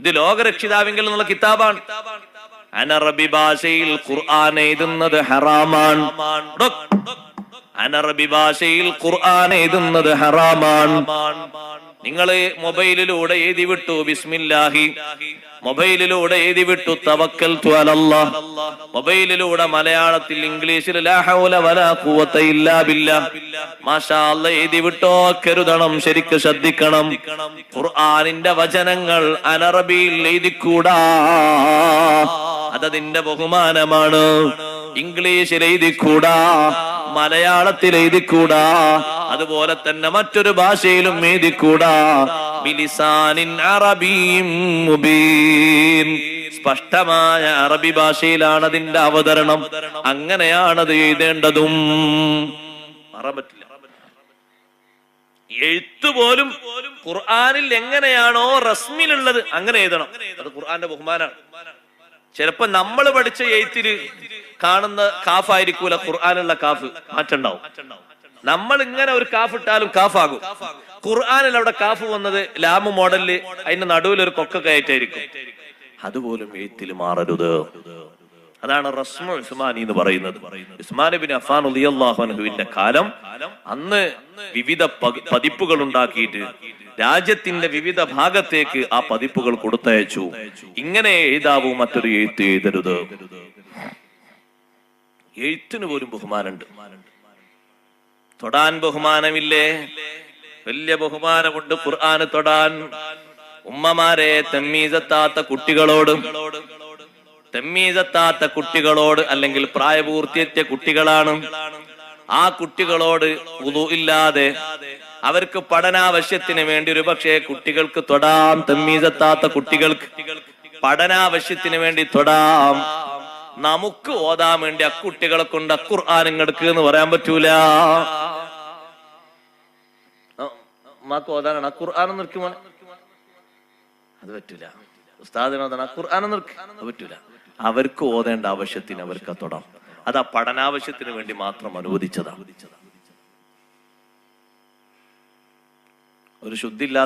ഇത് ലോകരക്ഷിതാവിങ്കിൽ നിന്നുള്ള കിതാബാണ്. അനറബി ഭാഷയിൽ ഖുർആൻ എഴുതുന്നത് ഹറാമാണ്. അനറബി ഭാഷയിൽ ഖുർആൻ എഴുതുന്നത് ഹറാമാണ്. നിങ്ങൾ മൊബൈലിലൂടെ എഴുതി വിട്ടു ബിസ്മില്ലാഹി. മൊബൈലിലൂടെ എഴുതി വിട്ടു തവക്കൽ മൊബൈലിലൂടെ മലയാളത്തിൽ ഇംഗ്ലീഷിൽ ലാഹൗല വലാ ഇല്ലാ ബില്ലാ. മാഷാ എഴുതി വിട്ടോ കരുതണം ശരിക്ക് ശ്രദ്ധിക്കണം. ഖുർആനിന്റെ വചനങ്ങൾ അനറബിയിൽ എഴുതിക്കൂടാ. അതതിന്റെ ബഹുമാനമാണ്. ഇംഗ്ലീഷിൽ എഴുതിക്കൂടാ. മലയാളത്തിൽ എഴുതിക്കൂടാ. അതുപോലെ തന്നെ മറ്റൊരു ഭാഷയിലും എഴുതിക്കൂടാ. ബിലിസാനിൻ അറബിയും മുബീൻ. സ്പഷ്ടമായ അറബി ഭാഷയിലാണ് അതിന്റെ അവതരണം. അങ്ങനെയാണത് എഴുതേണ്ടതും. പറ്റില്ല. എഴുത്തുപോലും ഖുർആാനിൽ ഖുർആനിൽ എങ്ങനെയാണോ റസ്മിലുള്ളത് അങ്ങനെ എഴുതണം. അത് ഖുർആന്റെ ബഹുമാനാണ്. ചിലപ്പോ നമ്മൾ പഠിച്ച എഴുത്തിൽ കാണുന്ന കാഫായിരിക്കൂല ഖുർആാനുള്ള കാഫ് മാറ്റണ്ടാവും. നമ്മൾ ഇങ്ങനെ ഒരു കാഫ് ഇട്ടാലും കാഫാകും. ഖുർആാനിൽ അവിടെ കാഫ് വന്നത്? ലാമ് മോഡലിൽ അതിന്റെ നടുവിൽ ഒരു കൊക്ക കയറ്റായിരിക്കും. അതുപോലും എഴുത്തിൽ മാറരുത്. അതാണ് റസ്മു ഉസ്മാനി എന്ന് പറയുന്നത്. ഉസ്മാൻ അഫാൻ അൻഹുവിന്റെ കാലം അന്ന് വിവിധ പക- പതിപ്പുകൾ ഉണ്ടാക്കിയിട്ട് രാജ്യത്തിന്റെ വിവിധ ഭാഗത്തേക്ക് ആ പതിപ്പുകൾ കൊടുത്തയച്ചു. ഇങ്ങനെ എഴുതാവൂ മറ്റൊരു എഴുത്ത് എഴുതരുത്. എഴുത്തിന് പോലും ബഹുമാനമുണ്ട്. തൊടാൻ ബഹുമാനമില്ലേ? വലിയ ബഹുമാനമുണ്ട് ഖുർആന് തൊടാൻ. ഉമ്മമാരെ തെമ്മീസത്താത്ത കുട്ടികളോട് തെമ്മീസത്താത്ത കുട്ടികളോട് അല്ലെങ്കിൽ പ്രായപൂർത്തിയെത്തിയ കുട്ടികളാണ്. ആ കുട്ടികളോട് പുതു ഇല്ലാതെ അവർക്ക് പഠനാവശ്യത്തിന് വേണ്ടി ഒരു പക്ഷേ കുട്ടികൾക്ക് തൊടാം തെമ്മീസത്താത്ത കുട്ടികൾക്ക്. പഠനാവശ്യത്തിന് വേണ്ടി തൊടാം. നമുക്ക് ഓതാൻ വേണ്ടി അക്കുട്ടികളെ കൊണ്ട് അക്കുർആാനിങ്ങടുക്ക് എന്ന് പറയാൻ പറ്റൂല. ഉമ്മാക്ക് ഓതാനാണ്. അക്കുർആാനം നിൽക്കുമോ അത് പറ്റൂല. ഉസ്താദിന് ഓതാൻ അക്കുർആാനം നിർക്ക്. അത് പറ്റൂല. അവർക്ക് ഓതേണ്ട ആവശ്യത്തിന് അവർക്ക് തൊടാം. അത് ആ പഠനാവശ്യത്തിന് വേണ്ടി മാത്രം അനുവദിച്ചതാണ് ഒരു ശുദ്ധിയില്ലാത്ത